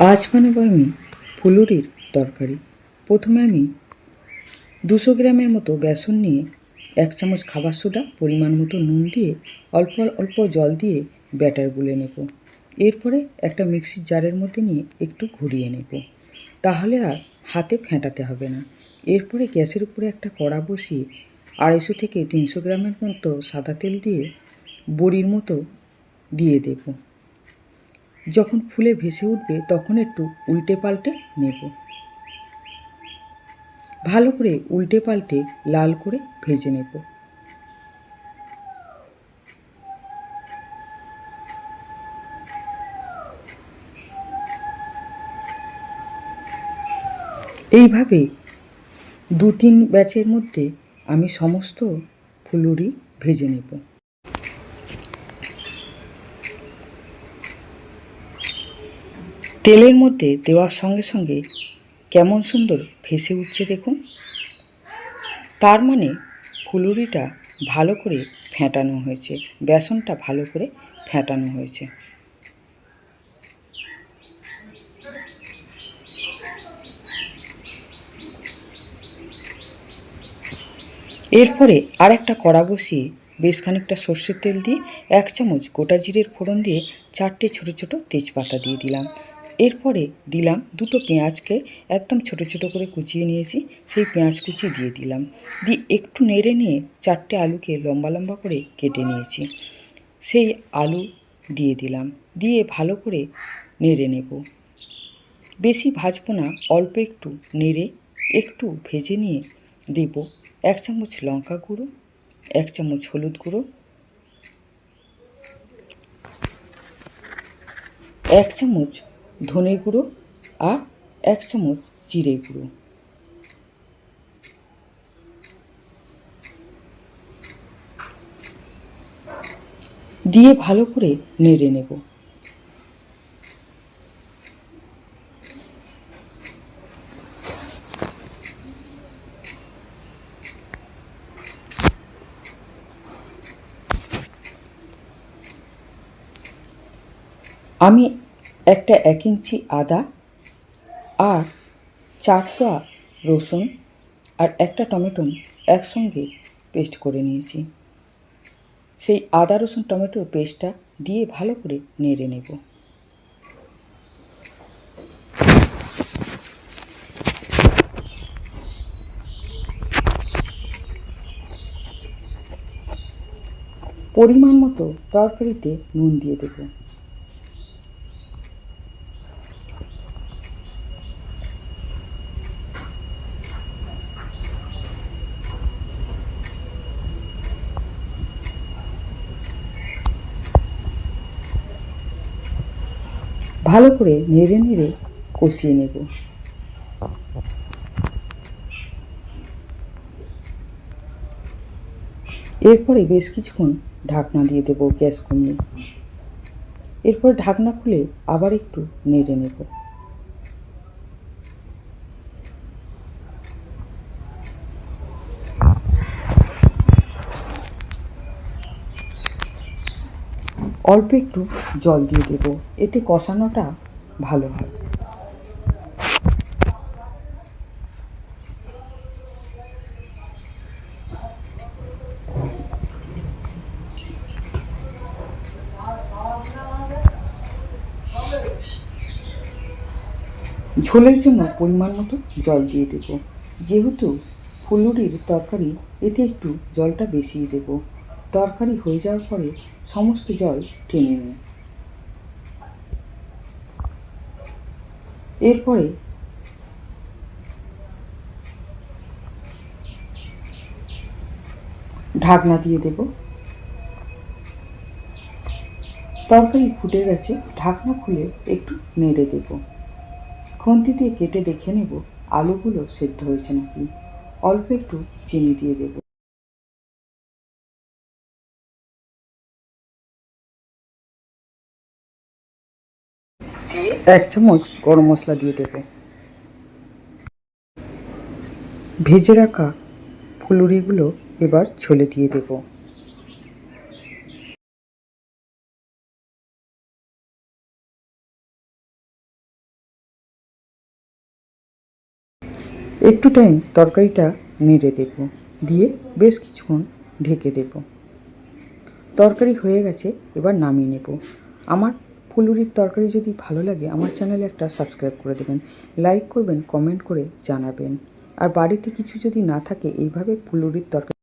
আজ বানাবো আমি ফুলুরির তরকারি। প্রথমে আমি দুশো গ্রামের মতো বেসন নিয়ে এক চামচ খাবার সোডা, পরিমাণ মতো নুন দিয়ে অল্প অল্প জল দিয়ে ব্যাটার গুলে নেব। এরপরে একটা মিক্সির জারের মধ্যে নিয়ে একটু ঘুরিয়ে নেব। তাহলে আর হাতে ফেটাতে হবে না। এরপরে গ্যাসের উপরে একটা কড়া বসিয়ে আড়াইশো থেকে তিনশো গ্রামের মতো সাদা তেল দিয়ে বড়ির মতো দিয়ে দেবো। যখন ফুলে ভেসে উঠবে, তখন একটু উল্টে পাল্টে নেব। ভালো করে উল্টে পাল্টে লাল করে ভেজে নেব। এইভাবে দু তিন ব্যাচের মধ্যে আমি সমস্ত ফুলুরি ভেজে নেব। তেলের মধ্যে দেওয়ার সঙ্গে সঙ্গে কেমন সুন্দর ভেসে উঠছে দেখুন। তার মানে ফুলুরিটা ভালো করে ফেটানো হয়েছে, বেসনটা ভালো করে ফেটানো হয়েছে। এরপরে আর একটা কড়া বসিয়ে বেশ খানিকটা সর্ষের তেল দিয়ে এক চামচ গোটা জিরের ফোড়ন দিয়ে চারটে ছোট ছোট তেজপাতা দিয়ে দিলাম। এরপরে দিলাম দুটো পেঁয়াজকে একদম ছোট ছোট করে কুচিয়ে নিয়েছি, সেই পেঁয়াজ কুচি দিয়ে দিলাম। দিয়ে একটু নেড়ে নিয়ে চারটে আলুকে লম্বা লম্বা করে কেটে নিয়েছি, সেই আলু দিয়ে দিলাম। দিয়ে ভালো করে নেড়ে নেব। বেশি ভাজবো না, অল্প একটু নেড়ে একটু ভেজে নিয়ে দেব। এক চামচ লঙ্কা গুঁড়ো, এক চামচ হলুদ গুঁড়ো, এক চামচ ধনে গুঁড়ো আর এক চামচ জিরে গুঁড়ো। দিয়ে ভালো করে নেড়ে নেব। আমি একটা এক ইঞ্চি আদা আর চারটা রসুন আর একটা টমেটো একসঙ্গে পেস্ট করে নিয়েছি। সেই আদা রসুন টমেটোর পেস্টটা দিয়ে ভালো করে নেড়ে নেব। পরিমাণ মতো তরকারিতে নুন দিয়ে দেবো। ভালো করে নেড়ে নেড়ে কষিয়ে নেব। এরপরে বেশ কিছুক্ষণ ঢাকনা দিয়ে দেব গ্যাস কমিয়ে। এরপর ঢাকনা খুলে আবার একটু নেড়ে নেব। অল্প একটু জল দিয়ে দেব। এতে কষানোটা ভালো হয়। ঝোলের জন্য পরিমাণ মতো জল দিয়ে দেব। যেহেতু ফুলুরির তরকারি, এতে একটু জলটা বেশি দেব। তরকারি হয়ে যাওয়ার পরে সমস্ত জল টেনে নেব এরপরে ঢাকনা দিয়ে দেব। তরকারি ফুটে গেছে, ঢাকনা খুলে একটু নেড়ে দেব। খুন্তি দিয়ে কেটে দেখে নেব, আলুগুলো সেদ্ধ হয়েছে নাকি। অল্প একটু চিনি দিয়ে দেব। এক চামচ গরম মশলা দিয়ে দেব। ভেজে রাখা ফুলুরিগুলো এবার ছলে দিয়ে দেব। একটু টাইম তরকারিটা নেড়ে দেব, দিয়ে বেশ কিছুক্ষণ ঢেকে দেব। তরকারি হয়ে গেছে, এবার নামিয়ে নেব। আমার ফুলুরির তরকারি যদি ভালো লাগে, আমার চ্যানেলে একটা সাবস্ক্রাইব করে দেবেন। লাইক করবেন, কমেন্ট করে জানাবেন। আর বাড়িতে কিছু যদি না থাকে, এইভাবে ফুলুরির তরকারি